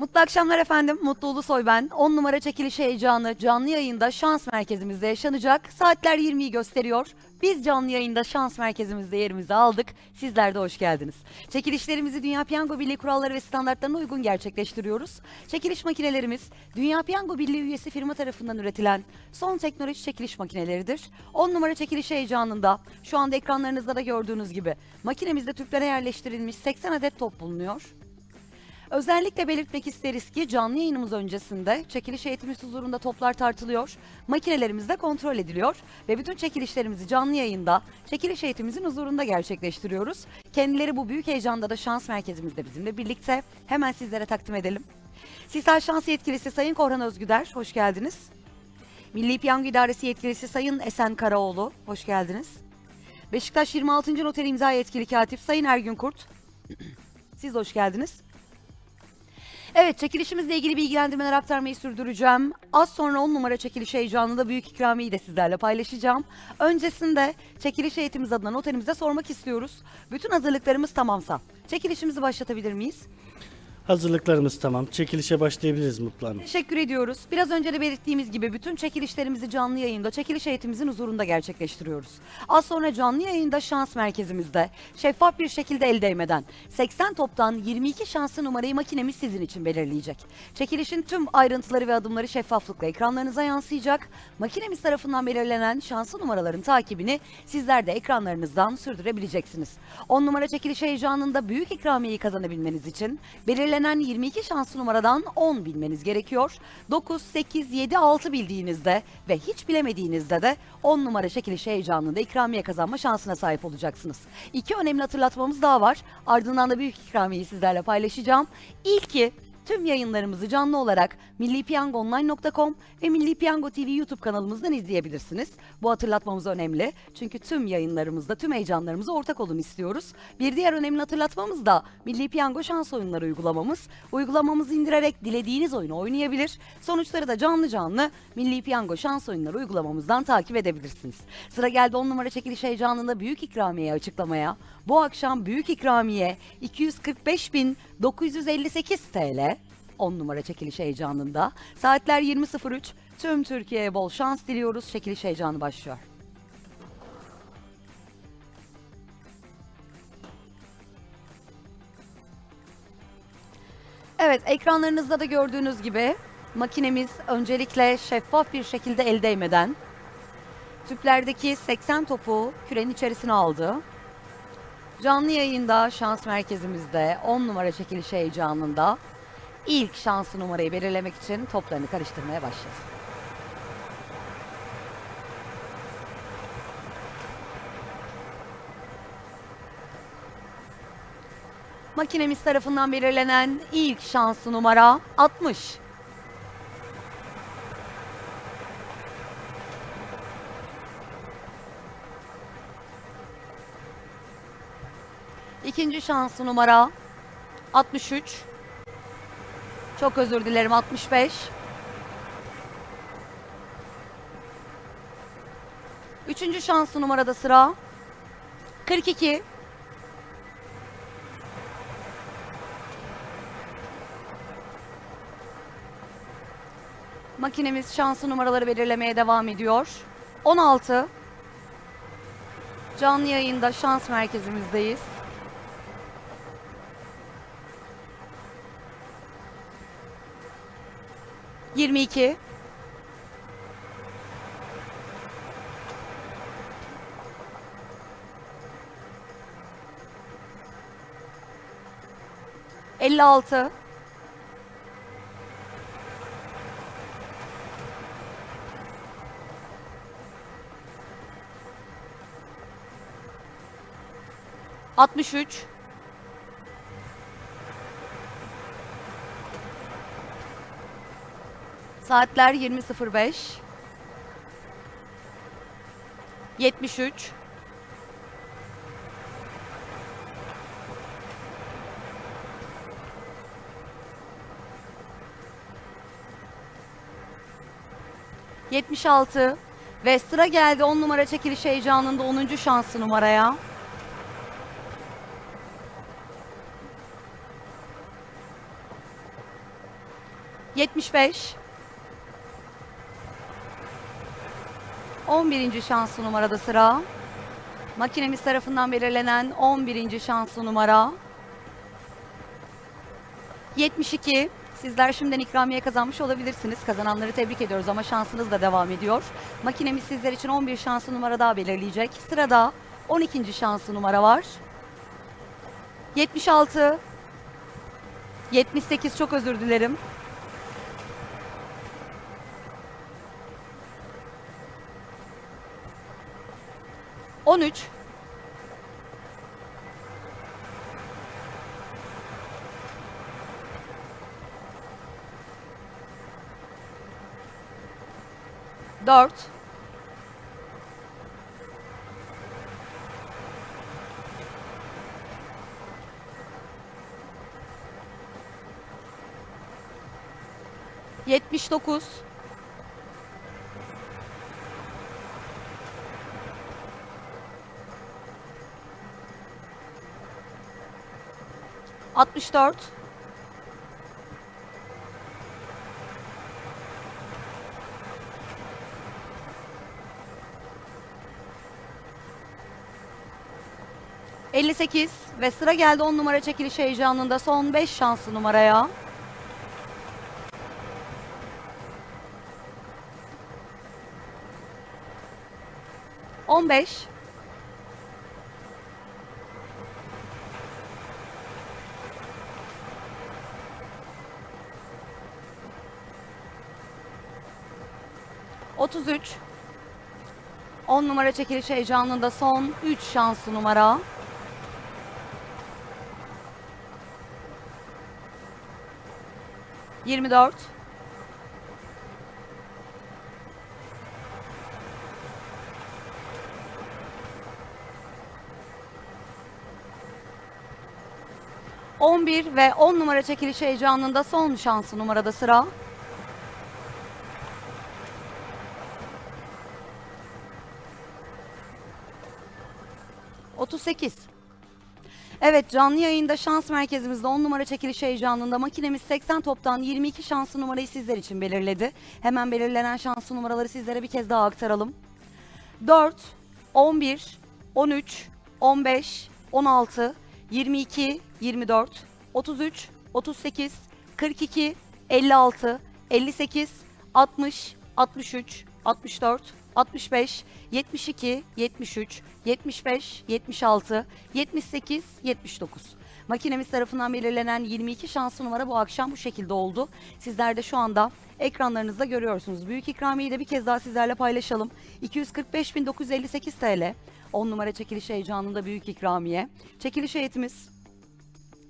Mutlu akşamlar efendim. Mutlu Ulusoy ben. 10 numara çekiliş heyecanı canlı yayında şans merkezimizde yaşanacak. Saatler 20'yi gösteriyor. Biz canlı yayında şans merkezimizde yerimizi aldık. Sizler de hoş geldiniz. Çekilişlerimizi Dünya Piyango Birliği kuralları ve standartlarına uygun gerçekleştiriyoruz. Çekiliş makinelerimiz Dünya Piyango Birliği üyesi firma tarafından üretilen son teknoloji çekiliş makineleridir. 10 numara çekiliş heyecanında şu anda ekranlarınızda da gördüğünüz gibi makinemizde tüplere yerleştirilmiş 80 adet top bulunuyor. Özellikle belirtmek isteriz ki canlı yayınımız öncesinde çekiliş eğitimi huzurunda toplar tartılıyor, makinelerimiz de kontrol ediliyor ve bütün çekilişlerimizi canlı yayında çekiliş eğitimimizin huzurunda gerçekleştiriyoruz. Kendileri bu büyük heyecanda da şans merkezimizde bizimle birlikte hemen sizlere takdim edelim. Sisal Şans Yetkilisi Sayın Korhan Özgüder, hoş geldiniz. Milli Piyango İdaresi Yetkilisi Sayın Esen Karaoğlu, hoş geldiniz. Beşiktaş 26. Noter İmza Yetkili Katip Sayın Ergün Kurt, siz hoş geldiniz. Evet çekilişimizle ilgili bilgilendirmeler aktarmayı sürdüreceğim. Az sonra 10 numara çekiliş heyecanında büyük ikramiyeyi de sizlerle paylaşacağım. Öncesinde çekiliş eğitimimiz adına noterimize sormak istiyoruz. Bütün hazırlıklarımız tamamsa çekilişimizi başlatabilir miyiz? Hazırlıklarımız tamam. Çekilişe başlayabiliriz Mutlu Hanım. Teşekkür ediyoruz. Biraz önce de belirttiğimiz gibi bütün çekilişlerimizi canlı yayında çekiliş eğitimimizin huzurunda gerçekleştiriyoruz. Az sonra canlı yayında şans merkezimizde şeffaf bir şekilde el değmeden 80 toptan 22 şanslı numarayı makinemiz sizin için belirleyecek. Çekilişin tüm ayrıntıları ve adımları şeffaflıkla ekranlarınıza yansıyacak. Makinemiz tarafından belirlenen şanslı numaraların takibini sizler de ekranlarınızdan sürdürebileceksiniz. 10 numara çekiliş heyecanında büyük ikramiyeyi kazanabilmeniz için belirlenen 22 şanslı numaradan 10 bilmeniz gerekiyor. 9, 8, 7, 6 bildiğinizde ve hiç bilemediğinizde de 10 numara çekiliş heyecanında ikramiye kazanma şansına sahip olacaksınız. İki önemli hatırlatmamız daha var. Ardından da büyük ikramiyeyi sizlerle paylaşacağım. İlki Tüm yayınlarımızı canlı olarak millipiyangoonline.com ve Milli Piyango TV YouTube kanalımızdan izleyebilirsiniz. Bu hatırlatmamız önemli. Çünkü tüm yayınlarımızda tüm heyecanlarımıza ortak olun istiyoruz. Bir diğer önemli hatırlatmamız da Milli Piyango şans oyunları uygulamamız. Uygulamamızı indirerek dilediğiniz oyunu oynayabilir. Sonuçları da canlı canlı Milli Piyango şans oyunları uygulamamızdan takip edebilirsiniz. Sıra geldi 10 numara çekiliş heyecanında büyük ikramiye açıklamaya. Bu akşam büyük ikramiye 245.958 TL. 10 numara çekiliş heyecanında. Saatler 20.03. Tüm Türkiye'ye bol şans diliyoruz. Çekiliş heyecanı başlıyor. Evet, ekranlarınızda da gördüğünüz gibi makinemiz öncelikle şeffaf bir şekilde el değmeden tüplerdeki 80 topu kürenin içerisine aldı. Canlı yayında şans merkezimizde 10 numara çekiliş heyecanında ilk şanslı numarayı belirlemek için toplarını karıştırmaya başladı. Makinemiz tarafından belirlenen ilk şanslı numara 60. İkinci şanslı numara 63. Çok özür dilerim 65. Üçüncü şanslı numarada sıra 42. Makinemiz şanslı numaraları belirlemeye devam ediyor. 16. Canlı yayında şans merkezimizdeyiz. 22 56 63 Saatler 20.05. 73. Yetmiş altı ve sıra geldi 10 numara çekiliş heyecanında 10. şanslı numaraya. 75 11. şanslı numarada sıra. Makinemiz tarafından belirlenen 11. şanslı numara 72. Sizler şimdiden ikramiye kazanmış olabilirsiniz. Kazananları tebrik ediyoruz ama şansınız da devam ediyor. Makinemiz sizler için 11 şanslı numara daha belirleyecek. Sırada 12. şanslı numara var. 76 78 çok özür dilerim. On üç. Dört. Yetmiş dokuz. Altmış dört. Elli sekiz ve sıra geldi on numara çekiliş heyecanında son beş şanslı numaraya. On beş. Otuz üç. 10 numara çekiliş heyecanında son 3 şanslı numara. Yirmi dört. On bir ve on numara çekiliş heyecanında son şanslı numarada sıra. Otuz sekiz. Evet canlı yayında şans merkezimizde 10 numara çekiliş heyecanında makinemiz 80 toptan 22 şanslı numarayı sizler için belirledi. Hemen belirlenen şanslı numaraları sizlere bir kez daha aktaralım. 4, 11, 13, 15, 16, 22, 24, 33, 38, 42, 56, 58, 60, 63, 64, 65, 72, 73, 75, 76, 78, 79. Makinemiz tarafından belirlenen 22 şanslı numara bu akşam bu şekilde oldu. Sizler de şu anda ekranlarınızda görüyorsunuz. Büyük ikramiyeyi de bir kez daha sizlerle paylaşalım. 245.958 TL. 10 numara çekiliş heyecanında büyük ikramiye. Çekiliş heyetimiz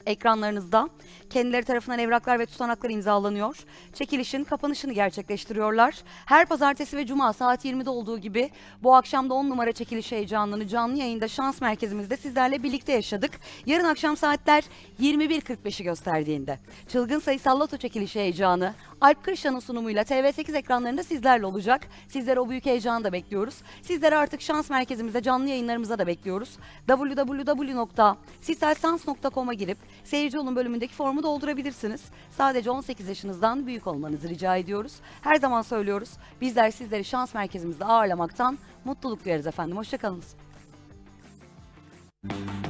ekranlarınızda. Kendileri tarafından evraklar ve tutanaklar imzalanıyor. Çekilişin kapanışını gerçekleştiriyorlar. Her pazartesi ve cuma saat 20'de olduğu gibi bu akşam da 10 numara çekiliş heyecanını canlı yayında şans merkezimizde sizlerle birlikte yaşadık. Yarın akşam saatler 21.45'i gösterdiğinde çılgın sayısal loto çekilişi heyecanı Alp Kırşan'ın sunumuyla TV8 ekranlarında sizlerle olacak. Sizleri o büyük heyecanı da bekliyoruz. Sizleri artık şans merkezimizde canlı yayınlarımıza da bekliyoruz. www.siselsans.com'a girip seyirci olun bölümündeki formu doldurabilirsiniz. Sadece 18 yaşınızdan büyük olmanızı rica ediyoruz. Her zaman söylüyoruz. Bizler sizleri şans merkezimizde ağırlamaktan mutluluk duyarız efendim. Hoşçakalınız. Tüm